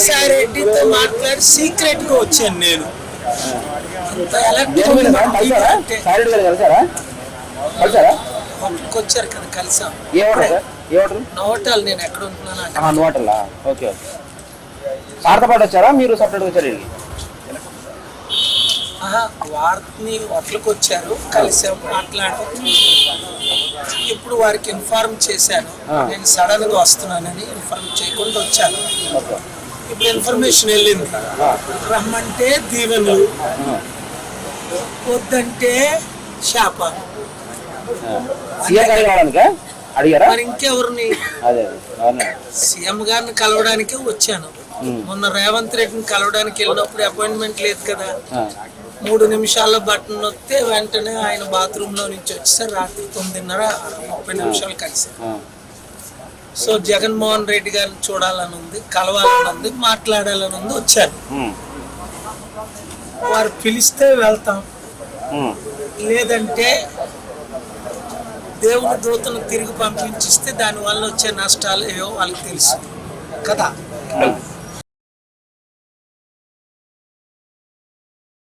విజయసాయి రెడ్డితో మాట్లాడి సీక్రెట్గా వచ్చాను నేను. అంత వచ్చారు కదా కలిసాం. నోటాలు నేను ఎక్కడ ఉంటున్నాను హోటలా? Okay okay. సార్తో పాటు వచ్చారా? మీరు సపరేట్గా వచ్చారు వారిని హోటల్కి వచ్చారు కలిసాం మాట్లాడాం. ఇప్పుడు వారికి ఇన్ఫార్మ్ చేశాను. నేను సడన్గా వస్తున్నానని ఇన్ఫార్మ్ చేయకుండా వచ్చాను. ఇప్పుడు ఇన్ఫర్మేషన్ వెళ్ళింది. రమ్మంటే దీవెనలు ఆ, వద్దంటే అడిగారా? మరి ఇంకెవరిని? సీఎం గారిని కలవడానికే వచ్చాను. మొన్న రేవంత్ రెడ్డిని కలవడానికి వెళ్ళినప్పుడు అపాయింట్మెంట్ లేదు కదా. మూడు నిమిషాల్లో బటన్ నొక్కితే వెంటనే ఆయన బాత్రూమ్లో నుంచి వచ్చేసారు రాత్రి తొమ్మిదిన్నర ముప్పై నిమిషాలు కలిసారు సో జగన్మోహన్ రెడ్డి గారిని చూడాలని ఉంది కలవాలని ఉంది మాట్లాడాలని ఉంది వచ్చాను ఉమ్, వారు పిలిస్తే వెళ్తాం. లేదంటే దేవుని దూతను తిరిగి పంపించిస్తే దానివల్ల వచ్చే నష్టాలు ఏవో వాళ్ళకి తెలుసు. కదా?